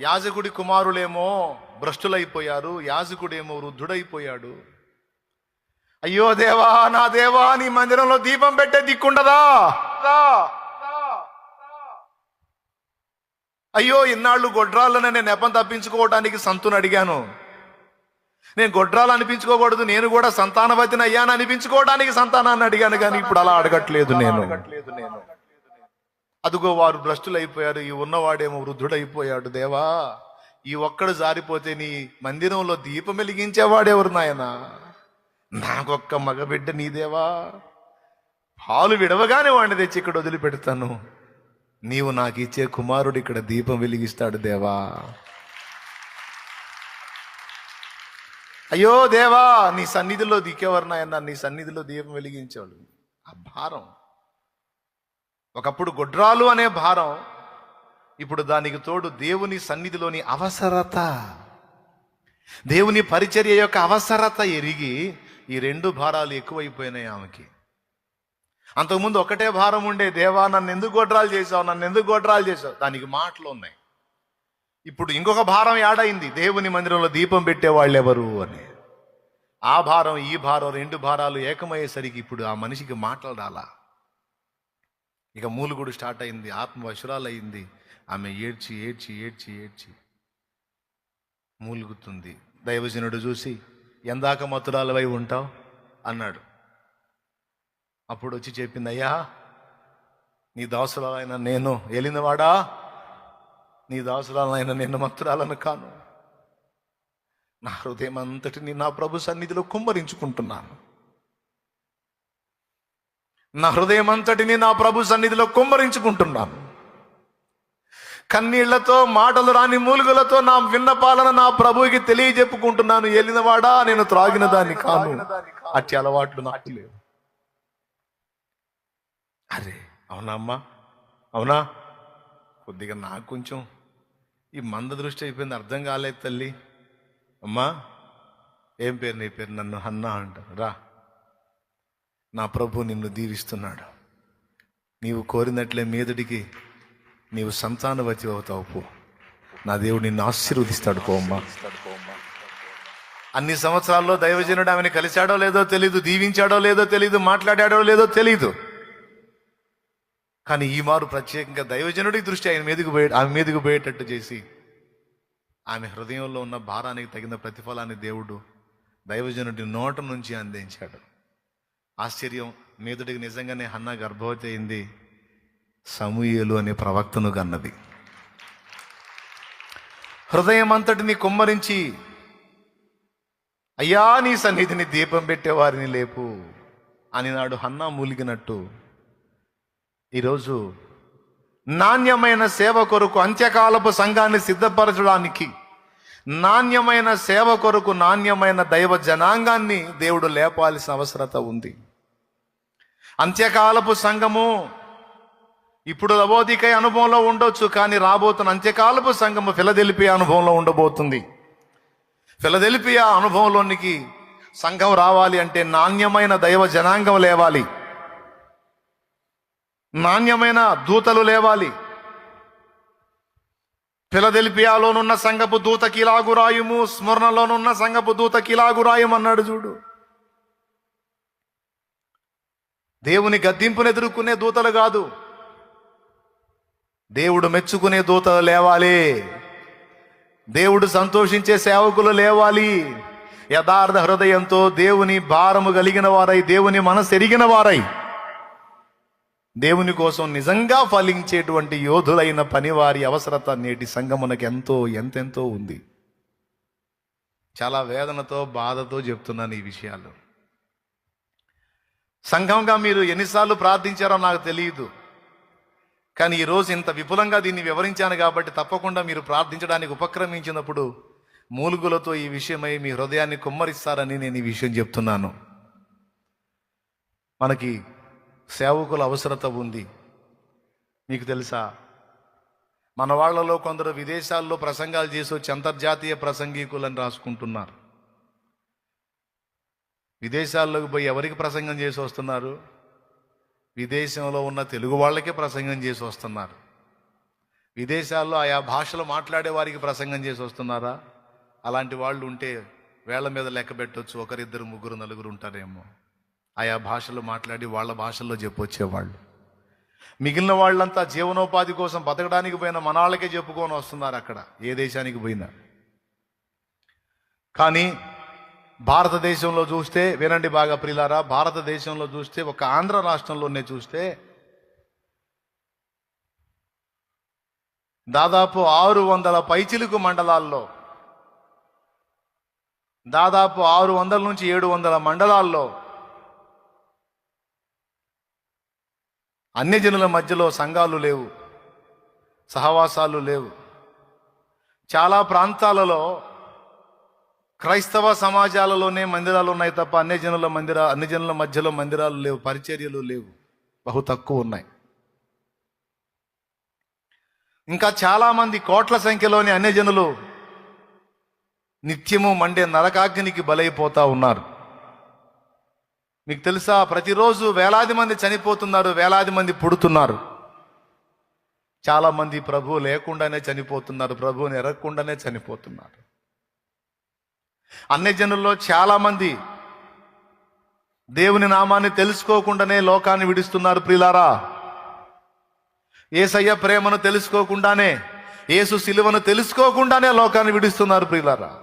యాజకుడి కుమారులేమో భ్రష్టులైపోయారు యాజకుడేమో వృద్ధుడైపోయాడు. అయ్యో దేవా నా దేవా నీ మందిరంలో దీపం పెట్టే దిక్కుండదా? అయ్యో ఇన్నాళ్ళు గొడ్రాళ్ళని నేను నెపం తప్పించుకోవడానికి సంతుని అడిగాను. నేను గొడ్రాలు అనిపించుకోకూడదు నేను కూడా సంతానవతిని అయ్యాను అనిపించుకోవడానికి సంతానాన్ని అడిగాను కానీ ఇప్పుడు అలా అడగట్లేదు నేను. అదుగో వారు భ్రష్టులైపోయారు ఈ ఉన్నవాడేమో వృద్ధుడైపోయాడు దేవా. ఈ ఒక్కడు జారిపోతే నీ మందిరంలో దీపం వెలిగించేవాడెవరు నాయనా? నాకొక్క మగబిడ్డ నీదేవా పాలు విడవగానే వాడిని తెచ్చి ఇక్కడ వదిలిపెడతాను. నీవు నాకు ఇచ్చే కుమారుడు ఇక్కడ దీపం వెలిగిస్తాడు దేవా. అయ్యో దేవా నీ సన్నిధిలో దిక్కేవారు నాయన? నీ సన్నిధిలో దీపం వెలిగించేవాడు. ఆ భారం. ఒకప్పుడు గొడ్రాలు అనే భారం ఇప్పుడు దానికి తోడు దేవుని సన్నిధిలోని అవసరత. దేవుని పరిచర్య యొక్క అవసరత ఎరిగి ఈ రెండు భారాలు ఎక్కువైపోయినాయి ఆమెకి. అంతకుముందు ఒకటే భారం ఉండే దేవా నన్ను ఎందుకు గొడ్రాలు చేసావు నన్ను ఎందుకు గొడ్రాలు చేసావు దానికి మాటలు ఉన్నాయి. ఇప్పుడు ఇంకొక భారం యాడైంది దేవుని మందిరంలో దీపం పెట్టేవాళ్ళు ఎవరు అని. ఆ భారం ఈ భారం రెండు భారాలు ఏకమయ్యేసరికి ఇప్పుడు ఆ మనిషికి మాటలు రాలా. ఇక మూలుగుడు స్టార్ట్ అయింది ఆత్మ అయింది ఆమె ఏడ్చి ఏడ్చి ఏడ్చి ఏడ్చి మూలుగుతుంది. దైవజనుడు చూసి ఎందాక మతురాలవై ఉంటావు? అన్నాడు. అప్పుడు వచ్చి చెప్పింది అయ్యా నీ దాసురాలైన నేను ఏలినవాడా? నీ దాసురాలైన నేను మతురాలను కాను. నా హృదయం అంతటిని నా ప్రభు సన్నిధిలో కుమ్మరించుకుంటున్నాను. నా హృదయం అంతటిని నా ప్రభు సన్నిధిలో కుమ్మరించుకుంటున్నాను. కన్నీళ్ళతో మాటలు రాని మూలుగులతో నా విన్నపాలన నా ప్రభువుకి తెలియజెప్పుకుంటున్నాను. వెళ్ళినవాడా నేను త్రాగిన దాన్ని కాను. అట్టి అలవాట్లు నాకు లేవు. అరే అవునా అమ్మా? అవునా? కొద్దిగా నాకు కొంచెం ఈ మంద దృష్టి అయిపోయింది అర్థం కాలేదు తల్లి. అమ్మా ఏం పేరు నీ పేరు? నన్ను అన్నా అంటారు. రా. నా ప్రభు నిన్ను దీవిస్తున్నాడు. నీవు కోరినట్లే మీదడికి నీవు సంతానవతి అవుతావు పో. నా దేవుడు నిన్ను ఆశీర్వదిస్తాడు పోమ్మా అన్ని సంవత్సరాల్లో దైవజనుడు ఆమెను కలిశాడో లేదో తెలీదు దీవించాడో లేదో తెలీదు మాట్లాడాడో లేదో తెలీదు. కానీ ఈ మారు ప్రత్యేకంగా దైవజనుడి దృష్టి ఆయన మీదకు పోయే ఆమె మీదకు పోయేటట్టు చేసి ఆమె హృదయంలో ఉన్న భారానికి తగిన ప్రతిఫలాన్ని దేవుడు దైవజనుడి నోట నుంచి అందించాడు. ఆశ్చర్యం. మీదుడికి నిజంగానే హన్న గర్భవతి అయింది. సమూయేలు అనే ప్రవక్తను కన్నది. హృదయం అంతటిని కుమ్మరించి అయ్యా నీ సన్నిధిని దీపం పెట్టే వారిని లేపు అని నాడు హన్నా మూలిగినట్టు ఈరోజు నాణ్యమైన సేవ కొరకు అంత్యకాలపు సంఘాన్ని సిద్ధపరచడానికి నాణ్యమైన సేవ కొరకు నాణ్యమైన దైవ జనాంగాన్ని దేవుడు లేపాల్సిన అవసరత ఉంది. అంత్యకాలపు సంఘము. ఇప్పుడు లవోదికై అనుభవంలో ఉండొచ్చు కానీ రాబోతున్న అంత్యకాలపు సంఘము ఫిలదెలిపియా అనుభవంలో ఉండబోతుంది. ఫిలదెలిపియా అనుభవంలోనికి సంఘం రావాలి అంటే నాణ్యమైన దైవ జనాంగం లేవాలి. నాణ్యమైన దూతలు లేవాలి. ఫిలదెలిపియాలోనున్న సంఘపు దూత కిలాగురాయుము స్మరణలోనున్న సంగపు దూత కిలాగురాయం అన్నాడు చూడు. దేవుని గద్దింపును ఎదుర్కొనే దూతలు కాదు. దేవుడు మెచ్చుకునే దూతలు లేవాలి. దేవుడు సంతోషించే సేవకులు లేవాలి. యథార్థ హృదయంతో దేవుని భారము కలిగిన వారై దేవుని మనసు ఎరిగిన వారై దేవుని కోసం నిజంగా ఫలించేటువంటి యోధులైన పనివారి అవసరత నేటి సంగమునకు ఎంతో ఎంతెంతో ఉంది. చాలా వేదనతో బాధతో చెప్తున్నాను ఈ విషయాలు. సంఘంగా మీరు ఎన్నిసార్లు ప్రార్థించారో నాకు తెలియదు. కానీ ఈరోజు ఇంత విపులంగా దీన్ని వివరించాను కాబట్టి తప్పకుండా మీరు ప్రార్థించడానికి ఉపక్రమించినప్పుడు మూలుగులతో ఈ విషయమై మీ హృదయాన్ని కుమ్మరిస్తారని నేను ఈ విషయం చెప్తున్నాను. మనకి సేవకుల అవసరత ఉంది. మీకు తెలుసా? మన వాళ్ళలో కొందరు విదేశాల్లో ప్రసంగాలు చేసి వచ్చి అంతర్జాతీయ ప్రసంగికులని రాసుకుంటున్నారు. విదేశాల్లోకి పోయి ఎవరికి ప్రసంగం చేసి వస్తున్నారు? విదేశంలో ఉన్న తెలుగు వాళ్ళకే ప్రసంగం చేసి వస్తున్నారు. విదేశాల్లో ఆయా భాషలు మాట్లాడే వారికి ప్రసంగం చేసి వస్తున్నారా? అలాంటి వాళ్ళు ఉంటే వేళ్ళ మీద లెక్క పెట్టవచ్చు ఒకరిద్దరు ముగ్గురు నలుగురు ఉంటారేమో. ఆయా భాషలు మాట్లాడి వాళ్ళ భాషల్లో చెప్పొచ్చేవాళ్ళు. మిగిలిన వాళ్ళంతా జీవనోపాధి కోసం బతకడానికి పోయిన మనాళ్ళకే చెప్పుకొని వస్తున్నారు అక్కడ ఏ దేశానికి పోయినా. కానీ భారతదేశంలో చూస్తే వినండి బాగా ప్రిలారా భారతదేశంలో చూస్తే ఒక ఆంధ్ర రాష్ట్రంలోనే చూస్తే దాదాపు ఆరు వందల పైచిలుకు మండలాల్లో దాదాపు ఆరు వందల నుంచి ఏడు వందల మండలాల్లో అన్యజనుల మధ్యలో సంఘాలు లేవు సహవాసాలు లేవు. చాలా ప్రాంతాలలో క్రైస్తవ సమాజాలలోనే మందిరాలు ఉన్నాయి తప్ప అన్ని జనుల మందిర జనుల మధ్యలో మందిరాలు లేవు పరిచర్యలు లేవు. బహు తక్కువ ఉన్నాయి. ఇంకా చాలామంది కోట్ల సంఖ్యలోని అన్యజనులు నిత్యము మండే నరకాగ్నికి బలైపోతా ఉన్నారు. మీకు తెలుసా ప్రతిరోజు వేలాది మంది చనిపోతున్నారు వేలాది మంది పుడుతున్నారు. చాలామంది ప్రభువు ప్రభు లేకుండానే చనిపోతున్నారు ప్రభువుని ఎరగకుండానే చనిపోతున్నారు. అన్ని జనుల్లో చాలామంది దేవుని నామాన్ని తెలుసుకోకుండానే లోకాన్ని విడుస్తున్నారు ప్రిలారా. ఏసయ్య ప్రేమను తెలుసుకోకుండానే ఏసు సిలువను తెలుసుకోకుండానే లోకాన్ని విడుస్తున్నారు ప్రిలారా.